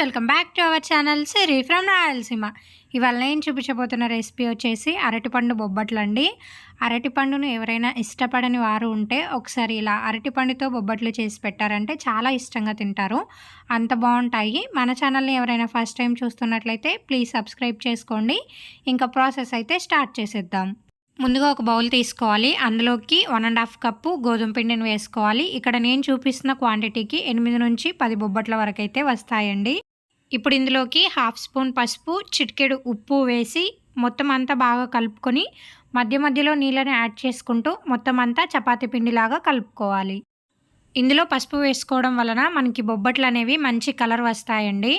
Welcome back to our channel Siri from Rayalaseema. ఇవాళ నేను చూపించబోతున్న recipe వచ్చేసి అరటిపండు బొబ్బట్లు అండి అరటిపండును ఎవరైనా ఇష్టపడని వారు ఉంటే ఒకసారి ఇలా అరటిపండుతో బొబ్బట్లు చేసి పెట్టారంటే చాలా ఇష్టంగా తింటారు. అంత బాగుంటాయి. మన ఛానల్ని ఎవరైనా ఫస్ట్ టైం చూస్తున్నట్లయితే ప్లీజ్ సబ్స్క్రైబ్ చేసుకోండి. ఇంకా ప్రాసెస్ అయితే స్టార్ట్ చేసేద్దాం. ముందుగా ఒక బౌల్ తీసుకోవాలి. అందులోకి వన్ అండ్ హాఫ్ కప్పు గోధుమ పిండిని వేసుకోవాలి. ఇక్కడ నేను చూపిస్తున్న క్వాంటిటీకి ఎనిమిది నుంచి పది బొబ్బట్ల వరకు అయితే వస్తాయండి. ఇప్పుడు ఇందులోకి హాఫ్ స్పూన్ పసుపు చిటికెడు ఉప్పు వేసి మొత్తం అంతా బాగా కలుపుకొని మధ్య మధ్యలో నీళ్ళని యాడ్ చేసుకుంటూ మొత్తం అంతా చపాతీ పిండిలాగా కలుపుకోవాలి. ఇందులో పసుపు వేసుకోవడం వలన మనకి బొబ్బట్లు అనేవి మంచి కలర్ వస్తాయండి.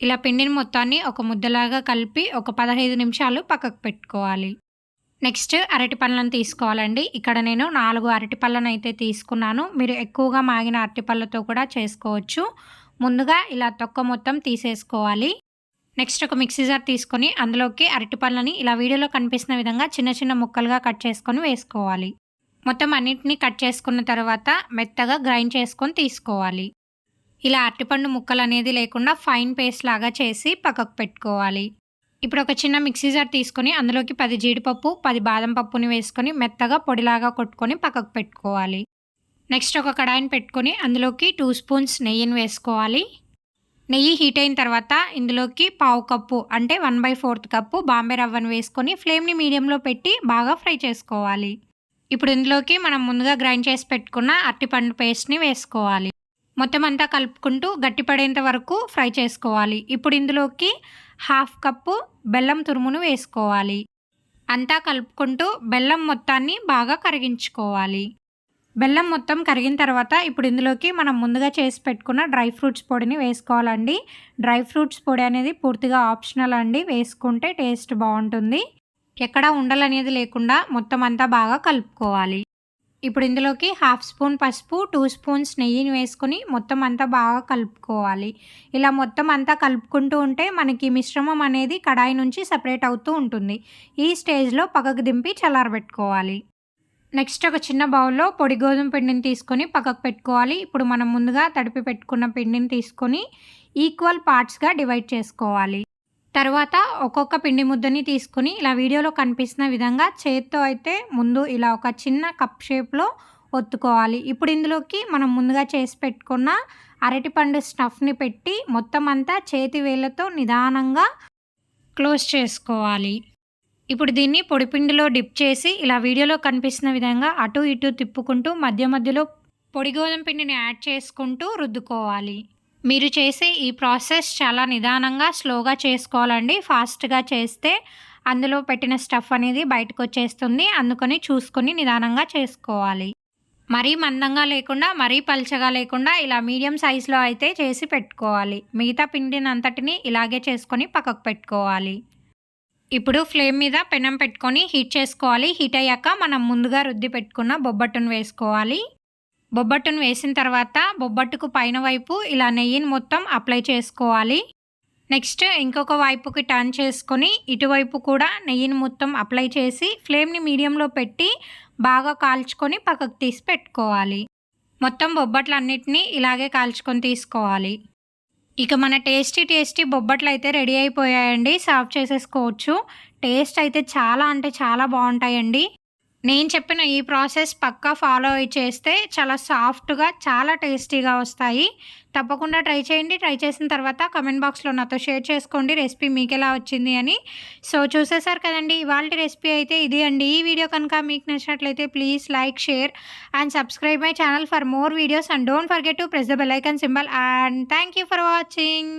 ఇలా పిండిని మొత్తాన్ని ఒక ముద్దలాగా కలిపి ఒక పదహైదు నిమిషాలు పక్కకు పెట్టుకోవాలి. నెక్స్ట్ అరటి పళ్ళను తీసుకోవాలండి. ఇక్కడ నేను నాలుగు అరటి పళ్ళను అయితే తీసుకున్నాను. మీరు ఎక్కువగా మాగిన అరటి పళ్ళతో కూడా చేసుకోవచ్చు. ముందుగా ఇలా తొక్క మొత్తం తీసేసుకోవాలి. నెక్స్ట్ ఒక మిక్సీ జార్ తీసుకొని అందులోకి అరటిపళ్ళని ఇలా వీడియోలో కనిపిస్తున్న విధంగా చిన్న చిన్న ముక్కలుగా కట్ చేసుకొని వేసుకోవాలి. మొత్తం అన్నింటినీ కట్ చేసుకున్న తర్వాత మెత్తగా గ్రైండ్ చేసుకొని తీసుకోవాలి. ఇలా అరటిపండు ముక్కలు అనేది లేకుండా ఫైన్ పేస్ట్ లాగా చేసి పక్కకు పెట్టుకోవాలి. ఇప్పుడు ఒక చిన్న మిక్సీ జార్ తీసుకొని అందులోకి పది జీడిపప్పు పది బాదం పప్పుని వేసుకొని మెత్తగా పొడిలాగా కొట్టుకొని పక్కకు పెట్టుకోవాలి. నెక్స్ట్ ఒక కడాయిని పెట్టుకొని అందులోకి టూ స్పూన్స్ నెయ్యిని వేసుకోవాలి. నెయ్యి హీట్ అయిన తర్వాత ఇందులోకి పావు కప్పు అంటే one by fourth cup Bombay రవ్వను వేసుకొని ఫ్లేమ్ని మీడియంలో పెట్టి బాగా ఫ్రై చేసుకోవాలి. ఇప్పుడు ఇందులోకి మనం ముందుగా గ్రైండ్ చేసి పెట్టుకున్న అరటిపండు పేస్ట్ని వేసుకోవాలి. మొత్తం అంతా కలుపుకుంటూ గట్టిపడేంత వరకు ఫ్రై చేసుకోవాలి. ఇప్పుడు ఇందులోకి హాఫ్ కప్పు బెల్లం తురుమును వేసుకోవాలి. అంతా కలుపుకుంటూ బెల్లం మొత్తాన్ని బాగా కరిగించుకోవాలి. బెల్లం మొత్తం కరిగిన తర్వాత ఇప్పుడు ఇందులోకి మనం ముందుగా చేసి పెట్టుకున్న డ్రై ఫ్రూట్స్ పొడిని వేసుకోవాలండి. డ్రై ఫ్రూట్స్ పొడి అనేది పూర్తిగా ఆప్షనల్ అండి. వేసుకుంటే టేస్ట్ బాగుంటుంది. ఎక్కడ ఉండలనేది లేకుండా మొత్తం అంతా బాగా కలుపుకోవాలి. ఇప్పుడు ఇందులోకి హాఫ్ స్పూన్ పసుపు టూ స్పూన్స్ నెయ్యిని వేసుకొని మొత్తం అంతా బాగా కలుపుకోవాలి. ఇలా మొత్తం అంతా కలుపుకుంటూ ఉంటే మనకి మిశ్రమం అనేది కడాయి నుంచి సపరేట్ అవుతూ ఉంటుంది. ఈ స్టేజ్లో పక్కకు దింపి చల్లారబెట్టుకోవాలి. నెక్స్ట్ ఒక చిన్న బౌల్లో పొడి గోధుమ పిండిని తీసుకొని పక్కకు పెట్టుకోవాలి. ఇప్పుడు మనం ముందుగా తడిపి పెట్టుకున్న పిండిని తీసుకొని ఈక్వల్ పార్ట్స్గా డివైడ్ చేసుకోవాలి. తర్వాత ఒక్కొక్క పిండి ముద్దని తీసుకుని ఇలా వీడియోలో కనిపిస్తున్న విధంగా చేత్తో అయితే ముందు ఇలా ఒక చిన్న కప్ షేప్లో ఒత్తుకోవాలి. ఇప్పుడు ఇందులోకి మనం ముందుగా చేసి పెట్టుకున్న అరటిపండు స్టఫ్ని పెట్టి మొత్తం అంతా చేతి వేళ్ళతో నిదానంగా క్లోజ్ చేసుకోవాలి. ఇప్పుడు దీన్ని పొడిపిండిలో డిప్ చేసి ఇలా వీడియోలో కనిపిస్తున్న విధంగా అటు ఇటు తిప్పుకుంటూ మధ్య మధ్యలో పొడి గోధుమ పిండిని యాడ్ చేసుకుంటూ రుద్దుకోవాలి. మీరు చేసే ఈ ప్రాసెస్ చాలా నిదానంగా స్లోగా చేసుకోవాలండి. ఫాస్ట్గా చేస్తే అందులో పెట్టిన స్టఫ్ అనేది బయటకు వచ్చేస్తుంది. అందుకని చూసుకొని నిదానంగా చేసుకోవాలి. మరీ మందంగా లేకుండా మరీ పల్చగా లేకుండా ఇలా మీడియం సైజులో అయితే చేసి పెట్టుకోవాలి. మిగతా పిండిని అంతటిని ఇలాగే చేసుకొని పక్కకు పెట్టుకోవాలి. ఇప్పుడు ఫ్లేమ్ మీద పెనం పెట్టుకొని హీట్ చేసుకోవాలి. హీట్ అయ్యాక మనం ముందుగా రుద్ది పెట్టుకున్న బొబ్బట్టును వేసుకోవాలి. బొబ్బట్టును వేసిన తర్వాత బొబ్బట్టుకు పైన వైపు ఇలా నెయ్యిని మొత్తం అప్లై చేసుకోవాలి. నెక్స్ట్ ఇంకొక వైపుకి టర్న్ చేసుకొని ఇటువైపు కూడా నెయ్యిని మొత్తం అప్లై చేసి ఫ్లేమ్ని మీడియంలో పెట్టి బాగా కాల్చుకొని పక్కకు తీసి పెట్టుకోవాలి. మొత్తం బొబ్బట్లు అన్నిటినీ ఇలాగే కాల్చుకొని తీసుకోవాలి. ఇక మన టేస్టీ టేస్టీ బొబ్బట్లు అయితే రెడీ అయిపోయాయండి. సర్వ్ చేసేసుకోవచ్చు. టేస్ట్ అయితే చాలా అంటే చాలా బాగుంటాయండి. నేను చెప్పిన ఈ ప్రాసెస్ పక్కా ఫాలో చేస్తే చాలా సాఫ్ట్గా చాలా టేస్టీగా వస్తాయి. తప్పకుండా ట్రై చేయండి. ట్రై చేసిన తర్వాత కమెంట్ బాక్స్లో నాతో షేర్ చేసుకోండి. రెసిపీ మీకు ఎలా వచ్చింది అని. సో చూసేసారు కదండి. ఇవాళ రెసిపీ అయితే ఇది అండి. ఈ వీడియో కనుక మీకు నచ్చినట్లయితే please like share and subscribe my channel for more videos. And don't forget to press the bell icon symbol. And thank you for watching.